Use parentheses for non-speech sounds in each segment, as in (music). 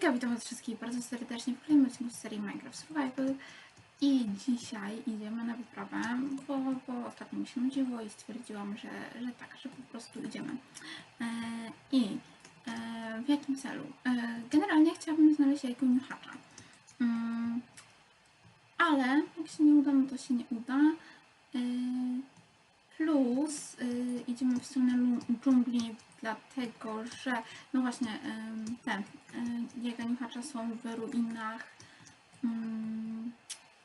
Witam was wszystkich bardzo serdecznie w kolejnym odcinku serii Minecraft Survival i dzisiaj idziemy na wyprawę, bo, bo ostatnio mi się nudziło i stwierdziłam, że, że tak, że po prostu idziemy. E, I e, w jakim celu? E, generalnie chciałabym znaleźć jajko niuchacza. Mm, ale jak się nie uda, no to się nie uda. E, Plus y, idziemy w stronę dżungli, dlatego że no właśnie te y, jaga niuchacza są w ruinach ym,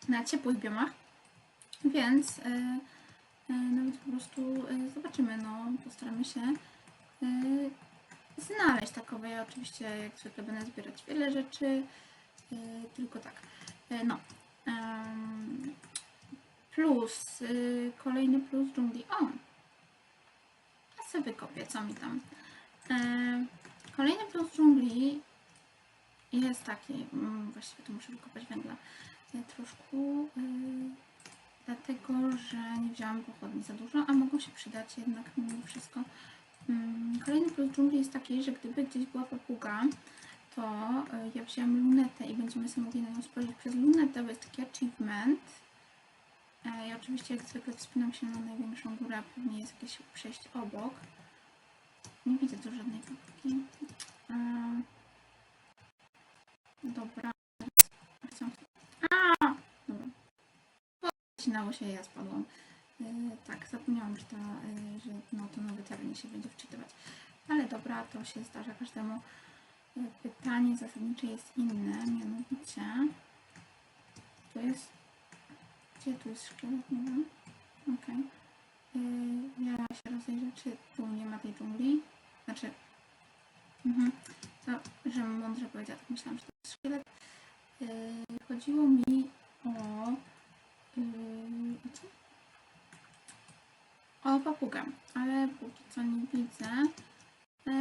na ciepłych biomach, więc y, y, nawet po prostu y, zobaczymy, no postaramy się znaleźć takowe. Ja oczywiście jak zwykle będę zbierać wiele rzeczy, tylko tak, no. Plus, y, kolejny plus dżungli. O! Ja sobie kopię, co mi tam. E, kolejny plus dżungli jest taki, mm, właściwie to muszę wykopać węgla troszkę, y, dlatego, że nie wzięłam pochodni za dużo, a mogą się przydać jednak mimo wszystko. Mm, kolejny plus dżungli jest taki, że gdyby gdzieś była papuga, to y, ja wzięłam lunetę i będziemy sobie mogli na nią spojrzeć przez lunetę, bo jest taki achievement. E, Ja oczywiście jak zwykle wspinam się na największą górę, a pewnie jest jakieś przejście obok. Nie widzę tu żadnej papki. E, Dobra. A! Dobra. Podcinało się, ja spadłam. E, Tak, zapomniałam, że, ta, że no, to nowy teren się będzie wczytywać. Ale dobra, to się zdarza każdemu. Pytanie zasadnicze jest inne, mianowicie... To jest gdzie tu jest szkielet? Nie wiem. Okej. Yy, ja się rozejrzę, czy tu nie ma tej dżungli. Znaczy... Mhm. To, że mądrze powiedziała, tak myślałam, że to jest szkielet. Yy, chodziło mi o... Yy, co? O papugę, ale póki co nie widzę. Yy,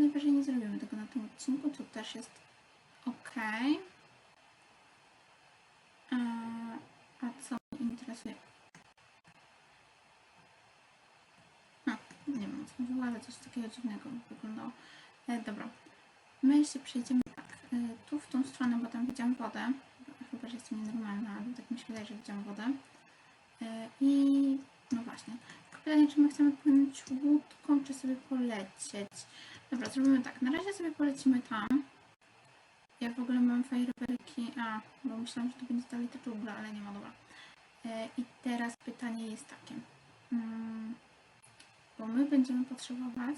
najwyżej nie zrobimy tego na tym odcinku, to też jest ok. Yy, a co mnie interesuje? Hm, nie wiem co chodziło, ale coś takiego dziwnego wyglądało. E, dobra. My się przejdziemy tak. E, tu w tą stronę, bo tam widziałam wodę. Chyba, że jestem nienormalna, ale tak mi się wydaje, że widziałam wodę. E, I no właśnie. Tylko pytanie, czy my chcemy płynąć łódką, czy sobie polecieć. Dobra, zrobimy tak. Na razie sobie polecimy tam. Ja w ogóle mam fajerwerki. A, bo myślałam, że to będzie dalej ta dżungla, ale nie ma, dobra. E, I teraz pytanie jest takie. Mm, bo my będziemy potrzebować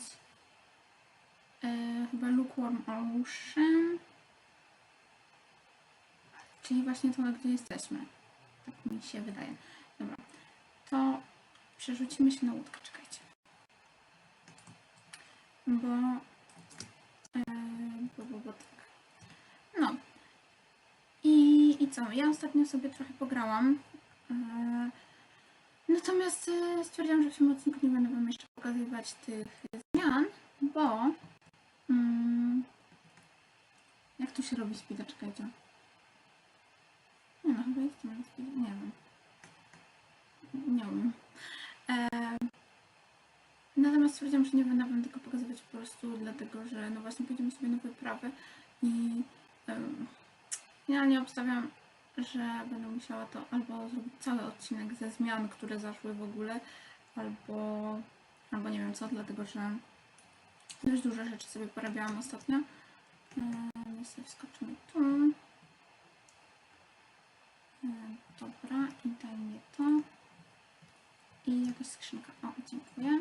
e, chyba lukewarm ocean. Czyli właśnie to, gdzie jesteśmy. Tak mi się wydaje. Dobra. To przerzucimy się na łódkę. Czekajcie. Bo, e, bo, bo, bo. No. I, I co? Ja ostatnio sobie trochę pograłam. E, Natomiast e, stwierdziłam, że w tym odcinku nie będę Wam jeszcze pokazywać tych zmian, bo... Mm, jak tu się robi speeda? Czekajcie. Nie no, chyba jest na speeda. Nie wiem. Nie umiem. E, natomiast stwierdziłam, że nie będę Wam tego pokazywać po prostu dlatego, że no właśnie pójdziemy sobie na wyprawę i ja nie obstawiam, że będę musiała to albo zrobić cały odcinek ze zmian, które zaszły w ogóle, albo, albo nie wiem co, dlatego że dość dużo rzeczy sobie porabiałam ostatnio. Eee, sobie wskoczymy tu. Dobra, i daj mnie to. I jakaś skrzynka. O, dziękuję.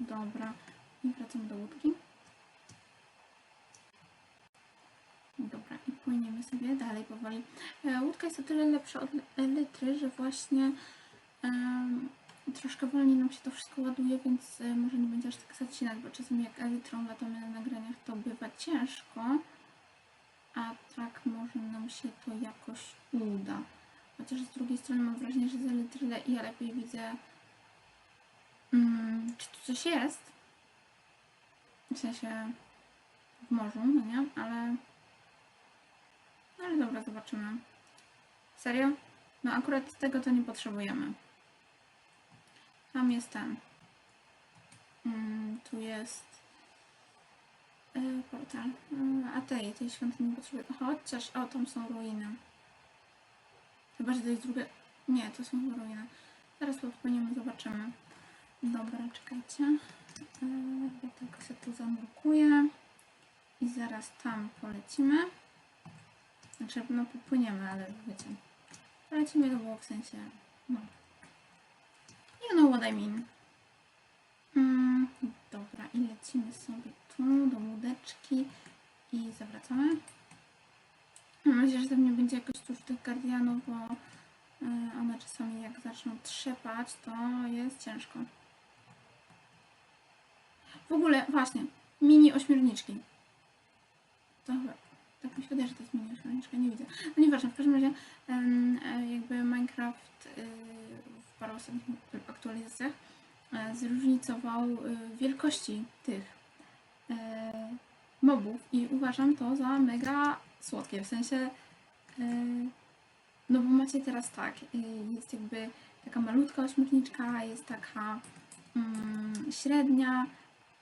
Dobra, i wracamy do łódki. Dobra, i płyniemy sobie dalej powoli. E, Łódka jest o tyle lepsza od elitry, że właśnie em, troszkę wolniej nam się to wszystko ładuje, więc e, może nie będzie aż tak zacinać, bo czasami jak elitrą latamy na nagraniach, to bywa ciężko, a tak może nam się to jakoś uda. Chociaż z drugiej strony mam wrażenie, że z elitry le- ja lepiej widzę, mm, czy tu coś jest, w sensie w morzu, no nie, ale ale dobra, zobaczymy. Serio? No akurat tego to nie potrzebujemy. Tam jest ten. Mm, tu jest y, portal. tej, tej świątyni nie potrzebuję. Chociaż, o, tam są ruiny. Chyba, że to jest drugie... Nie, to są ruiny. Zaraz podpłyniemy, zobaczymy. Dobra, czekajcie. Yy, Ja tylko sobie tu zanurkuję. I zaraz tam polecimy. Znaczy, no popłyniemy, ale wiecie. Polecimy to było w sensie, no. You know what I mean. Mm, dobra, i lecimy sobie tu do łódeczki i zawracamy. Mam nadzieję, że tam nie będzie jakoś tuż tych guardianów, bo y, one czasami jak zaczną trzepać, to jest ciężko. W ogóle, właśnie, mini ośmiorniczki. To chyba, tak mi się wydaje, że to jest mini ośmiorniczka, nie widzę. No nieważne, w każdym razie e, jakby Minecraft y, w paru ostatnich aktualizacjach e, zróżnicował y, wielkości tych e, mobów i uważam to za mega słodkie, w sensie no bo macie teraz tak, y, jest jakby taka malutka ośmiorniczka, jest taka mm, średnia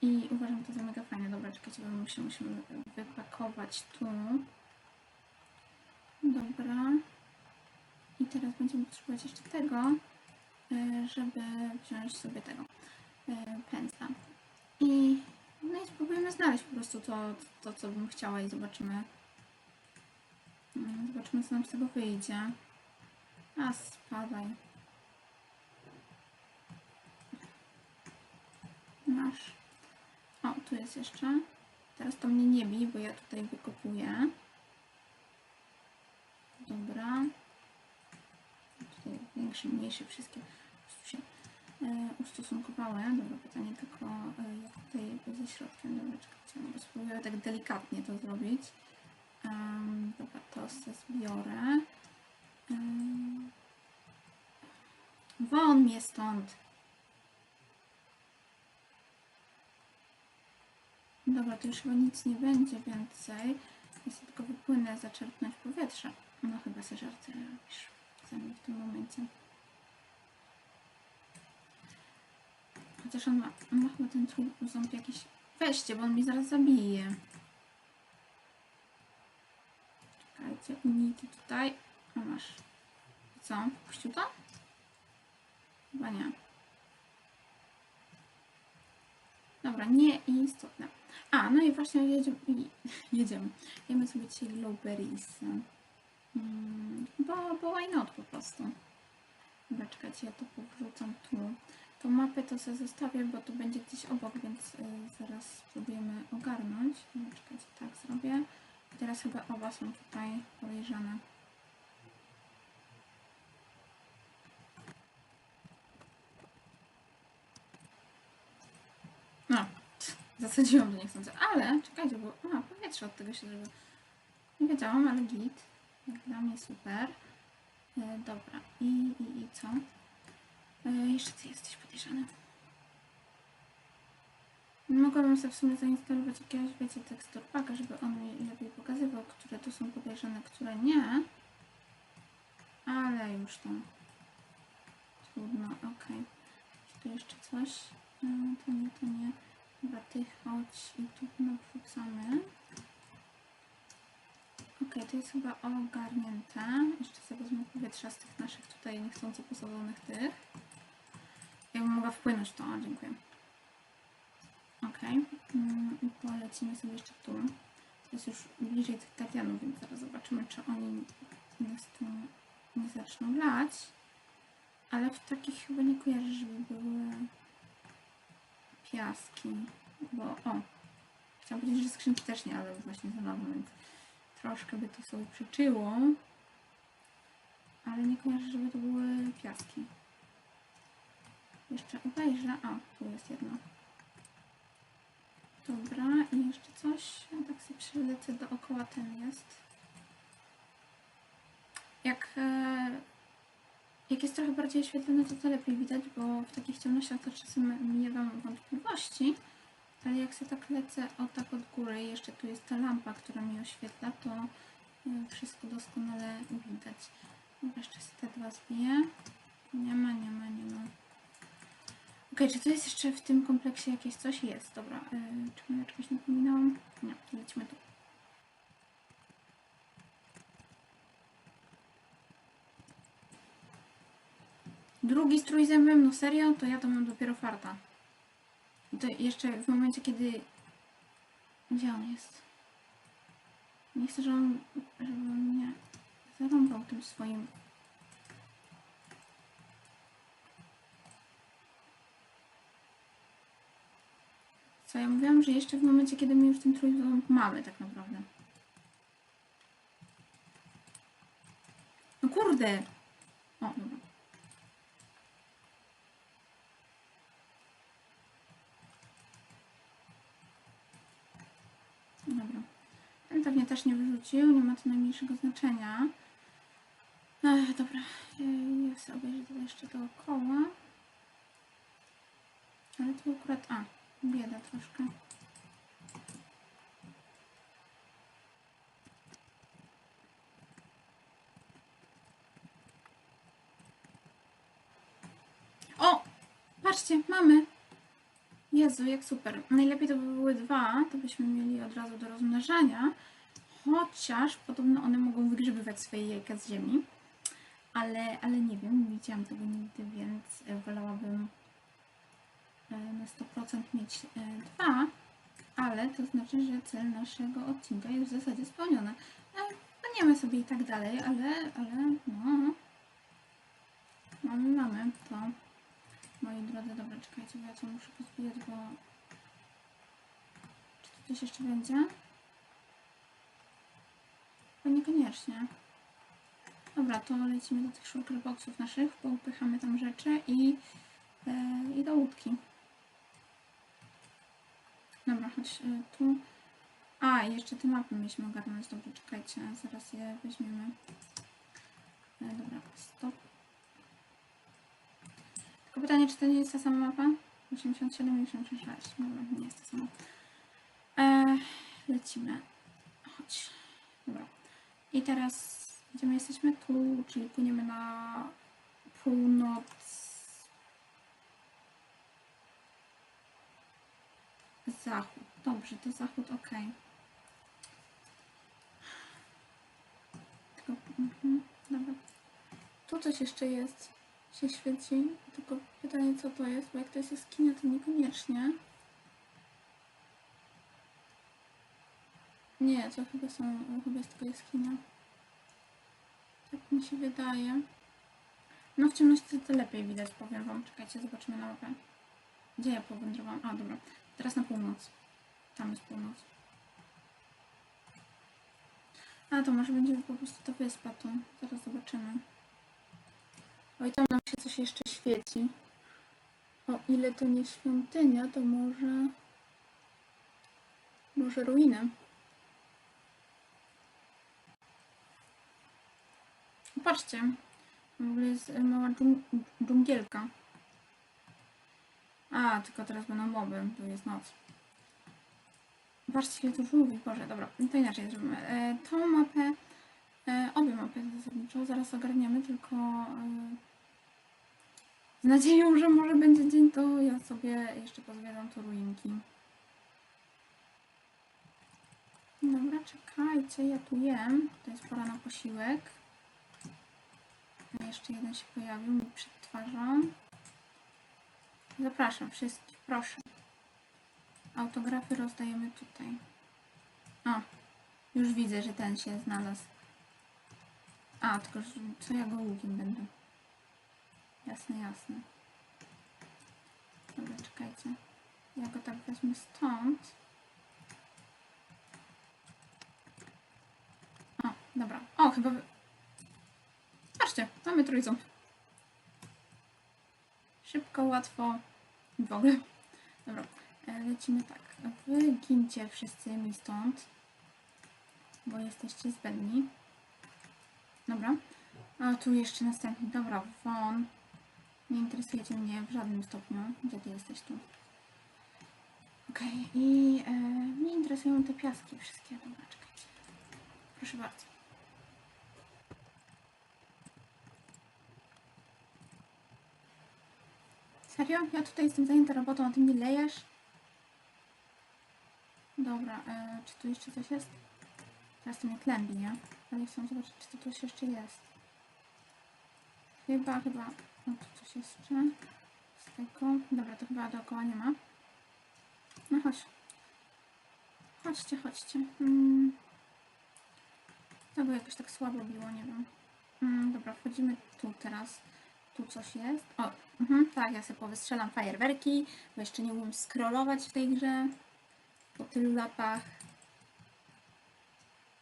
i uważam to za mega fajne. Dobra, czekajcie, bo my się musimy wypakować tu. Dobra. I teraz będziemy potrzebować jeszcze tego, y, żeby wziąć sobie tego y, pędzla. I no i spróbujemy znaleźć po prostu to, to co bym chciała i zobaczymy. Mm, Zobaczymy, co nam z tego wyjdzie. A, spadaj. Masz. O, tu jest jeszcze. Teraz to mnie nie bij, bo ja tutaj wykopuję. Dobra. Tutaj większy, mniejszy, wszystkie się e, ustosunkowały. Dobra, pytanie tylko e, jak tutaj ze środkiem. Dobra, czekajcie, spróbuję tak delikatnie to zrobić. Dobra, to se zbiorę. Um, won mnie stąd. Dobra, to już chyba nic nie będzie więcej. Sobie tylko wypłynę, zaczerpnąć powietrze. No chyba se żarty robisz ze mnie w tym momencie. Chociaż on ma, on ma chyba ten ząb jakiś... Weźcie, bo on mi zaraz zabije. Czekajcie, unity tutaj. A masz. Co? Puścił to? Chyba nie. Dobra, nie istotne. A, no i właśnie jedziemy. (laughs) Jedziemy. Jemy sobie dzisiaj glowberries. Mm, bo, bo why not po prostu. Dobra, czekajcie, ja to powrzucam tu. Tą mapę to sobie zostawię, bo to będzie gdzieś obok, więc y, zaraz spróbujemy ogarnąć. Dobra, czekajcie, tak zrobię. Teraz chyba oba są tutaj podejrzane. No, zasadziłam, że nie chcąc, ale czekajcie, bo a, powietrze od tego się zrobiło. Nie wiedziałam, ale git. Jak dla mnie super. E, dobra, i, i, i co? E, jeszcze ty jesteś podejrzany. Mogłabym sobie w sumie zainstalować jakiegoś, wiecie, tekstur packa, żeby on mi lepiej pokazywał, które tu są podejrzane, które nie. Ale już tam. Trudno, okej. Czy tu jeszcze coś? E, to nie, to nie. Dobra, ty chodź i tu nawrzucamy. Okej, to jest chyba ogarnięte. Jeszcze sobie wezmę powietrza z tych naszych tutaj niechcący posadzonych tych. Jakbym mogła wpłynąć to, dziękuję. Okej, mm, i polecimy sobie jeszcze tu. To jest już bliżej tych katianów, więc zaraz zobaczymy, czy oni nas tu nie zaczną lać. Ale w takich chyba nie kojarzę, żeby były piaski, bo o, chciałam powiedzieć, że skrzynki też nie, ale właśnie znalazłam, więc troszkę by to sobie przyczyło, ale nie kojarzę, żeby to były piaski. Jeszcze obejrzę, a, tu jest jedno. Dobra, i jeszcze coś, ja tak sobie przelecę dookoła, ten jest. Jak, e, jak jest trochę bardziej oświetlone, to to lepiej widać, bo w takich ciemnościach to czasem miewam wątpliwości. Ale jak sobie tak lecę o tak od góry i jeszcze tu jest ta lampa, która mi oświetla, to y, wszystko doskonale widać. Jeszcze sobie te dwa zbiję. Nie ma, nie ma, nie ma. Okej, czy to jest jeszcze w tym kompleksie jakieś coś? Jest, dobra. Yy, czy ja czegoś nie pominęłam? Nie, lecimy tu. Drugi z trójzębem, no serio? To ja to mam dopiero farta. I to jeszcze w momencie, kiedy... Gdzie on jest? Nie chcę, żeby on, żeby on mnie zarąbał tym swoim... Co ja mówiłam, że jeszcze w momencie, kiedy my już ten trójząb mamy tak naprawdę. No kurde! O. Dobra. Pewnie też nie wyrzucił, nie ma to najmniejszego znaczenia. Ech, dobra, Ja- sobie obejrzę to jeszcze dookoła. Ale tu akurat, a, bieda troszkę. O! Patrzcie, mamy! Jezu, jak super. Najlepiej to by były dwa, to byśmy mieli od razu do rozmnażania. Chociaż podobno one mogą wygrzebywać swoje jajka z ziemi. Ale, ale nie wiem, nie widziałam tego nigdy, więc e, wolałabym e, na 100% mieć e, dwa. Ale to znaczy, że cel naszego odcinka jest w zasadzie spełniony. E, Paniemy sobie i tak dalej, ale, ale no. Mamy, mamy to. Moi drodzy, dobra, czekajcie, bo ja to muszę pozbijać, bo... Czy tu coś jeszcze będzie? Chyba niekoniecznie. Dobra, to lecimy do tych shulker boxów naszych, poupychamy tam rzeczy i, e, i do łódki. Dobra, chodź e, tu. A, jeszcze te mapy mieliśmy ogarnąć. Dobrze, czekajcie, zaraz je weźmiemy. E, dobra, stop. Pytanie, czy to nie jest ta sama mapa? 87 i 86. Dobra, nie jest ta sama. E, lecimy. Chodź. Dobra. I teraz, gdzie my jesteśmy? Tu, czyli płyniemy na północ. Zachód. Dobrze, to zachód, ok. Tylko, mhm, dobra. Tu coś jeszcze jest się świeci. Tylko pytanie, co to jest, bo jak to jest jaskinia, to niekoniecznie. Nie, to chyba są, chyba jest tylko jaskinia. Tak mi się wydaje. No w ciemności to lepiej widać, powiem wam. Czekajcie, zobaczymy na mapę. Gdzie ja powędrowałam? A, dobra. Teraz na północ. Tam jest północ. A, to może będzie po prostu ta wyspa tu. Zaraz zobaczymy. Oj, tam nam się coś jeszcze świeci. O ile to nie świątynia, to może... Może ruiny. Patrzcie. W ogóle jest e, mała dżung dżungielka. A, tylko teraz będą moby. Tu jest noc. Patrzcie, ile to żółwi. Boże, dobra. To inaczej zrobimy. E, tą mapę... E, obie mapy zasadniczo zaraz ogarniemy, tylko... E, z nadzieją, że może będzie dzień, to ja sobie jeszcze pozwiedzam tu ruinki. Dobra, czekajcie, ja tu jem. To jest pora na posiłek. Jeszcze jeden się pojawił mi przed twarzą. Zapraszam wszystkich, proszę. Autografy rozdajemy tutaj. O, już widzę, że ten się znalazł. A, tylko co ja go łukiem będę. Jasne, jasne. Dobra, czekajcie. Ja go tak wezmę stąd. O, dobra. O, chyba... Patrzcie, mamy trójząb. Szybko, łatwo i w ogóle. Dobra, e, lecimy tak. Wygincie wszyscy mi stąd, bo jesteście zbędni. Dobra. A tu jeszcze następny. Dobra, won. Nie interesujecie mnie w żadnym stopniu. Gdzie ty jesteś tu? Okej, i e, mnie interesują te piaski wszystkie. Dobra, czekajcie. Proszę bardzo. Serio? Ja tutaj jestem zajęta robotą, a ty mnie lejesz? Dobra, e, czy tu jeszcze coś jest? Teraz to mnie klębi, nie? Ale chcę zobaczyć, czy to coś jeszcze jest. Chyba, chyba O, tu coś jeszcze. Z tego. Dobra, to chyba dookoła nie ma. No chodź. Chodźcie, chodźcie. Mm. To było jakoś tak słabo biło, nie wiem. Mm, dobra, wchodzimy tu teraz. Tu coś jest. O, mhm, tak, ja sobie powystrzelam fajerwerki, bo jeszcze nie umiem scrollować w tej grze. Po tylu latach.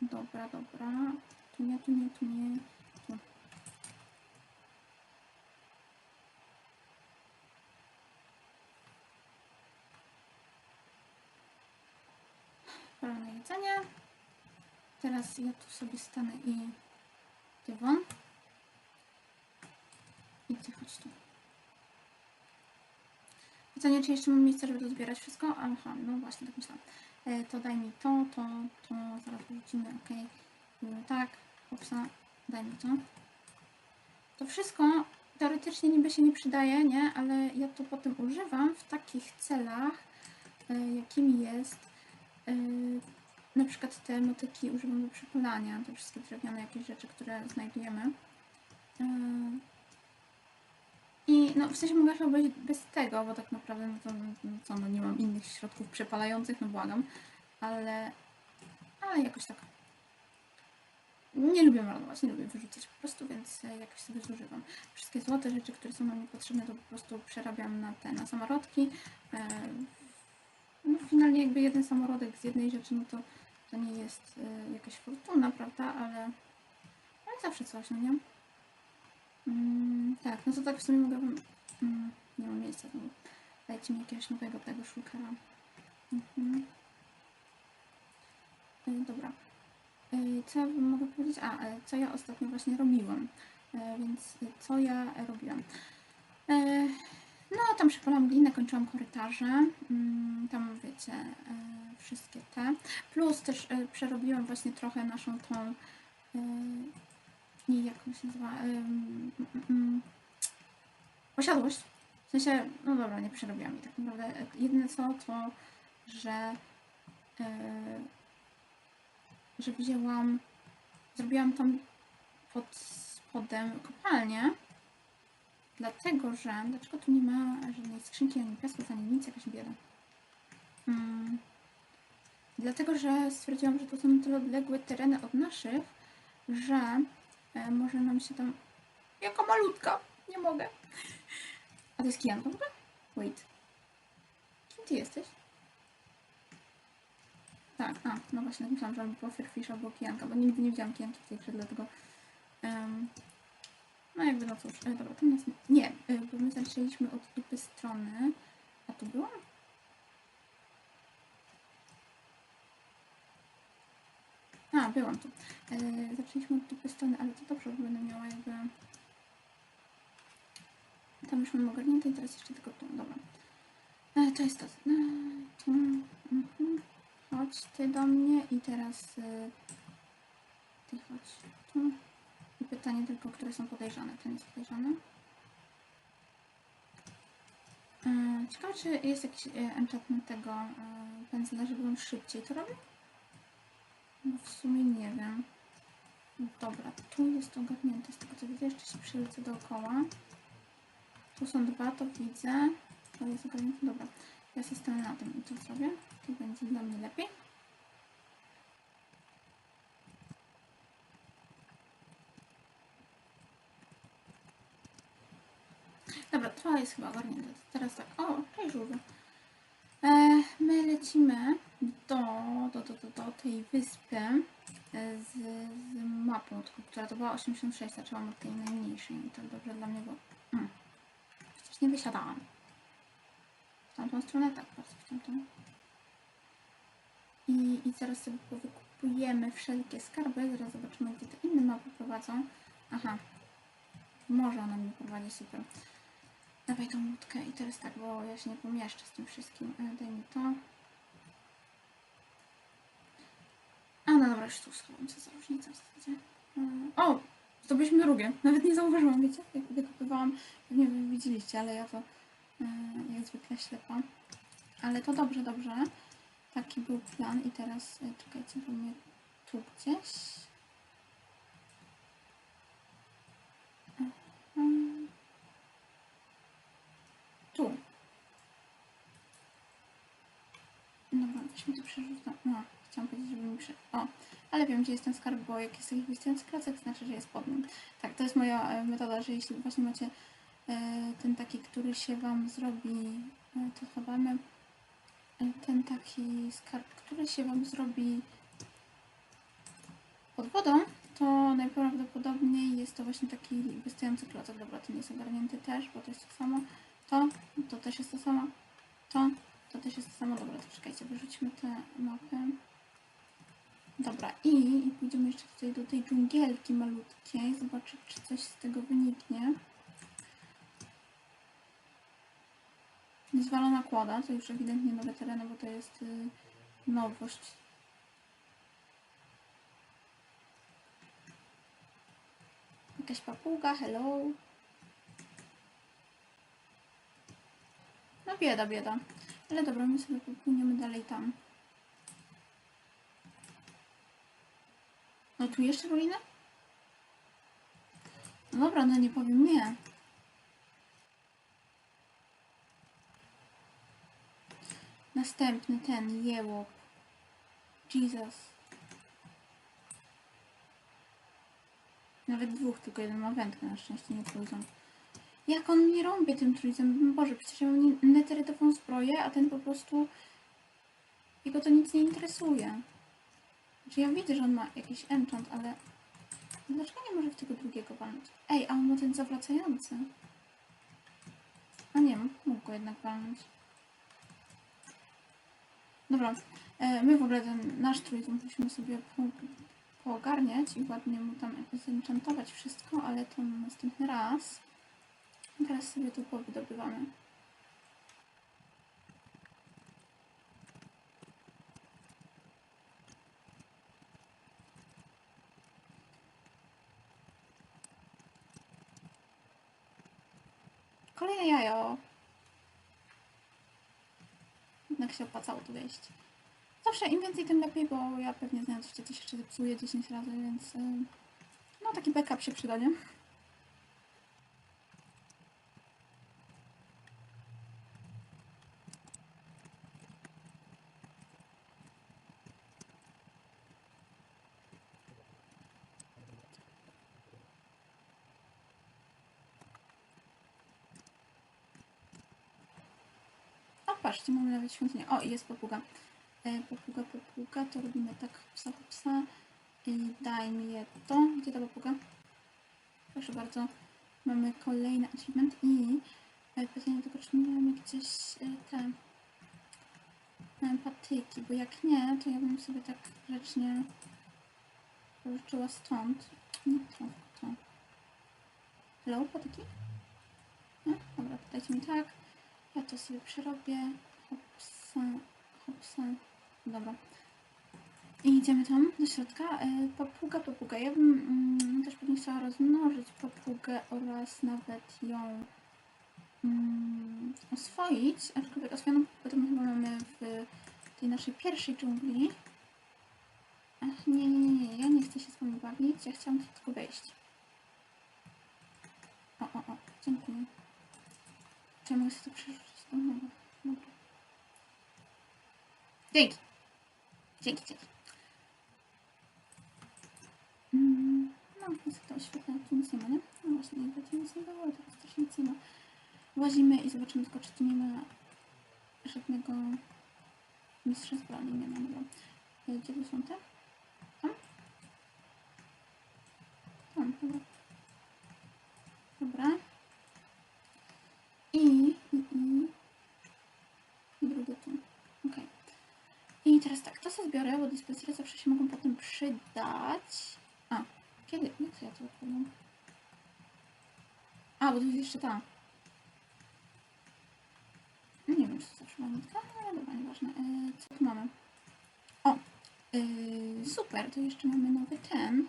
Dobra, dobra. Tu nie, tu nie, tu nie. Teraz ja tu sobie stanę i ty won. I ty chodź tu. Pytanie, czy jeszcze mam miejsce, żeby to zbierać wszystko? Aha, no właśnie, tak myślałam. E, to daj mi to, to, to, zaraz wrócimy, ok. Tak, opsa, daj mi to. To wszystko teoretycznie niby się nie przydaje, nie? Ale ja to potem używam w takich celach, e, jakimi jest e, na przykład te motyki używam do przypalania, te wszystkie drewniane jakieś rzeczy, które znajdujemy. E, I no w sensie mogę chyba być bez tego, bo tak naprawdę no to no, co, no nie mam innych środków przepalających, no błagam, ale, ale jakoś tak nie lubię marnować, nie lubię wyrzucać po prostu, więc jakoś sobie zużywam. Wszystkie złote rzeczy, które są nam niepotrzebne, to po prostu przerabiam na te, na samorodki. E, No finalnie jakby jeden samorodek z jednej rzeczy, no to, to nie jest e, jakaś fortuna, prawda, ale, ale zawsze coś, no nie? Mm, tak, no to tak w sumie mogę. Mm, nie mam miejsca, no. dajcie mi jakiegoś nowego tego szulkera. Mhm. E, dobra. E, Co ja mogę powiedzieć? A, e, co ja ostatnio właśnie robiłam. Więc co ja robiłam? E, No, tam przypalam glinę, kończyłam korytarze. Mm, Tam wiecie, e, wszystkie te. Plus też e, przerobiłam właśnie trochę naszą tą. Nie, jak się nazywa? Posiadłość. W sensie, no dobra, nie przerobiłam jej tak naprawdę. E, Jedyne co, to, że że wzięłam, zrobiłam tam pod spodem kopalnię, dlatego że, dlaczego tu nie ma żadnej skrzynki, ani piasku, ani nic, jakaś bieda. Hmm. Dlatego, że stwierdziłam, że to są tyle odległe tereny od naszych, że e, może nam się tam... Jaka malutka! Nie mogę. (laughs) A to jest kijanka w? Wait. Kim ty jesteś? Tak, a, no właśnie, tak myślałam, że albo Pufferfish albo kijanka, bo nigdy nie widziałam kijanki w tej grze, dlatego... em, no jakby no cóż, e, dobra, to nas... Nie, e, bo my zaczęliśmy od dupy strony. A tu byłam? A, byłam tu. E, zaczęliśmy od dupy strony, ale to dobrze, bo będę miała jakby... Tam już mam ogarnięte i teraz jeszcze tylko tu, dobra. E, to jest to. E, tu, mhm. Chodź ty do mnie i teraz y, ty chodź tu. Pytanie tylko, które są podejrzane. Ten jest podejrzany. E, Ciekawe, czy jest jakiś e, enchantment tego e, pędzla, żeby on szybciej to robił? No w sumie nie wiem. Dobra, tu jest ogarnięte z tego co widzę. Jeszcze się przelecę dookoła. Tu są dwa, to widzę. To jest ogarnięte. Dobra. Ja się stanę na tym i to zrobię. To będzie dla mnie lepiej. Dobra, to jest chyba ogarnięte. Teraz tak. O, cześć żółwie. E, my lecimy do, do, do, do, do tej wyspy e, z, z mapą, która to była 86, zaczęłam od tej najmniejszej. I to dobrze dla mnie było. Mm. Przecież nie wysiadałam. W tamtą stronę? Tak, bardzo w tamtą. I, I zaraz sobie wykupujemy wszelkie skarby. Zaraz zobaczymy, gdzie te inne mapy prowadzą. Aha. Może ona mnie prowadzi, super. Dawaj tą łódkę i teraz tak, bo ja się nie pomieszczę z tym wszystkim. Daj mi to. A, no dobra, już tu schowam. Co za różnica w zasadzie. E, O! Zdobyliśmy drugie. Nawet nie zauważyłam, wiecie? Jak wykupywałam, nie wiem, widzieliście, ale ja to e, jak zwykle ślepa. Ale to dobrze, dobrze. Taki był plan i teraz e, czekajcie, bo mnie tu gdzieś. Mhm. Dobra, weźmy to przerzucam. No, chciałam powiedzieć, żeby mi. O, ale wiem, gdzie jest ten skarb, bo jak jest taki wystający klocek, znaczy, że jest pod nim. Tak, to jest moja e, metoda, że jeśli właśnie macie e, ten taki, który się Wam zrobi, e, to chowamy, ten taki skarb, który się Wam zrobi pod wodą, to najprawdopodobniej jest to właśnie taki wystający klocek. Dobra, to nie jest ogarnięty też, bo to jest to samo. To, to też jest to samo. To, to też jest samo. Dobra, to czekajcie, wyrzućmy te mapy. Dobra, i, i pójdziemy jeszcze tutaj do tej dżungielki malutkiej, zobaczyć, czy coś z tego wyniknie. Zwalona kłada, to już ewidentnie nowe tereny, bo to jest y, nowość. Jakaś papuga, hello. No bieda, bieda. Ale dobra, my sobie popłyniemy dalej tam. No tu jeszcze ruiny? No dobra, no nie powiem nie. Następny ten jełop. Jesus. Nawet dwóch, tylko jeden ma wędkę, na szczęście nie trójząb. Jak on mnie rąbie tym trójząbem? Boże, przecież ja mam neterytową zbroję, a ten po prostu... Jego to nic nie interesuje. Znaczy ja widzę, że on ma jakiś enchant, ale... Dlaczego nie może w tego drugiego walnąć? Ej, a on ma ten zawracający. A nie, mógł go jednak walnąć. Dobra, e, my w ogóle ten nasz trójząb musimy sobie po, poogarniać i ładnie mu tam zenchantować wszystko, ale to na następny raz. Teraz sobie tu powydobywamy. Kolejne jajo. Jednak się opłacało tu wejść. Zawsze im więcej, tym lepiej, bo ja pewnie znając życie coś jeszcze zepsuję 10 razy, więc ym, no taki backup się przyda, nie? O, patrzcie, mamy nawet świątynię. O, jest papuga. E, papuga, papuga, to robimy tak psa, psa. I daj mi je to. Gdzie ta papuga? Proszę bardzo. Mamy kolejny achievement i e, pytanie tylko, czy mamy gdzieś e, te patyki, bo jak nie, to ja bym sobie tak grzecznie pożyczyła stąd. Nie to. Hello, patyki? No, dobra, dajcie mi tak. Ja to sobie przerobię. Hopsa, hopsa. Dobra. I idziemy tam do środka. E, papuga, papuga. Ja bym mm, też pewnie chciała rozmnożyć papugę oraz nawet ją mm, oswoić. Aczkolwiek oswojoną papugę to chyba mamy w tej naszej pierwszej dżungli. Ach, nie, nie, nie. Ja nie chcę się z wami bawić. Ja chciałam tylko wejść. O, o, o. Dziękuję. Czy ja mogę sobie to przerzucić do nowa? Dobra. Dzięki. Dzięki, dzięki. Mm, No, jest to świetne, tu nic nie ma, nie? No właśnie, jakby tu nic nie było, ale teraz też nic nie ma. Łazimy i zobaczymy tylko, czy tu nie ma żadnego mistrza zbrani. Nie ma, dobra. Gdzie tu są te? Tam? Tam, dobra. Dobra. I, i, i, i drugie tu. Okej. I teraz tak, to sobie zbiorę, bo dyspensery zawsze się mogą potem przydać. A, kiedy? Jak to ja to odkładam? A, bo tu jest jeszcze ta. No Nie wiem, czy to zawsze manitka, ale dobra, nieważne. E, co tu mamy? O, e, super, to jeszcze mamy nowy ten.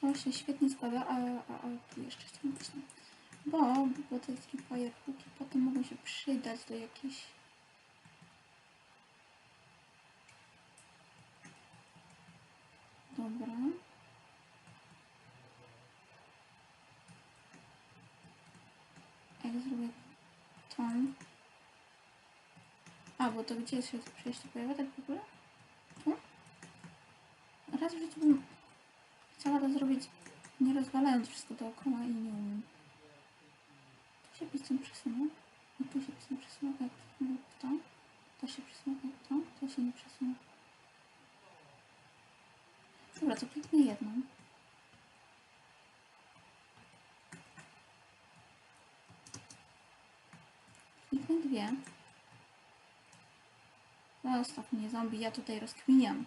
To się świetnie składa, a, a, a tu jeszcze chciałam właśnie. Bo, bo te tripwire hooki potem mogą się przydać do jakichś Dobra. Jak zrobię tą. A, bo to gdzie się przejście pojawia tak w ogóle? Tu? Raz w życiu bym chciała to zrobić nie rozwalając wszystko dookoła i nie umiem. Tu się pisem przesunął. I tu się pisem przesunął jak to. To się przesunął jak to. To się nie przesunął. Dobra, to kliknę jedną. Kliknę dwie. Zostaw mnie zombie, ja tutaj rozkminiam.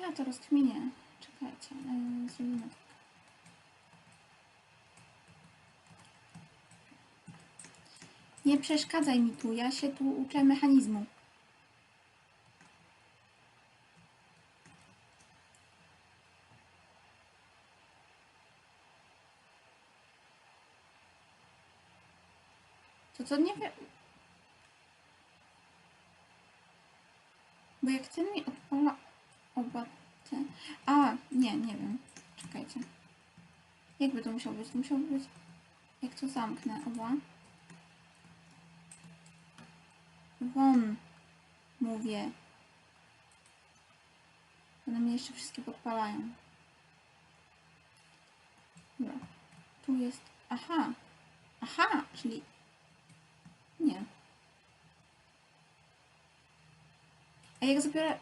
Ja to rozkminię. Czekajcie, yy, zrobimy tak. Nie przeszkadzaj mi tu, ja się tu uczę mechanizmu. To co nie wiem. Bo jak ten mi odpala oba te. A, nie, nie wiem. Czekajcie. Jakby to musiało być? To musiało być. Jak to zamknę oba. Won, mówię. One mnie jeszcze wszystkie podpalają. Dobra. Tu jest. Aha. Aha, czyli. Nie. A jak zabiorę.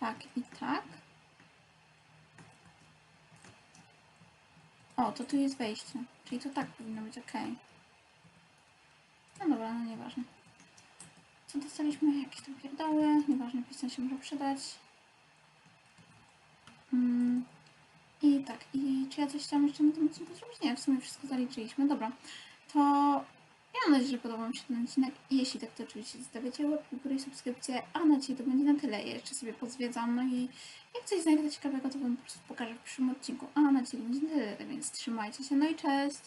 Tak i tak. O, to tu jest wejście. Czyli to tak powinno być ok. No dobra, no nieważne. Co dostaliśmy? Jakieś tam pierdoły. Nieważne, pisanie się może przydać. Mm. I tak, i czy ja coś chciałam jeszcze na tym odcinku zrobić? Nie, w sumie wszystko zaliczyliśmy. Dobra, to ja mam nadzieję, że podobał mi się ten odcinek. Jeśli tak, to oczywiście zostawiacie łapki górę i subskrypcję. A na dzisiaj to będzie na tyle. Ja jeszcze sobie pozwiedzam. No i jak coś znajdę ciekawego, to wam po prostu pokażę w przyszłym odcinku. A na dzisiaj będzie na tyle, więc trzymajcie się. No i cześć!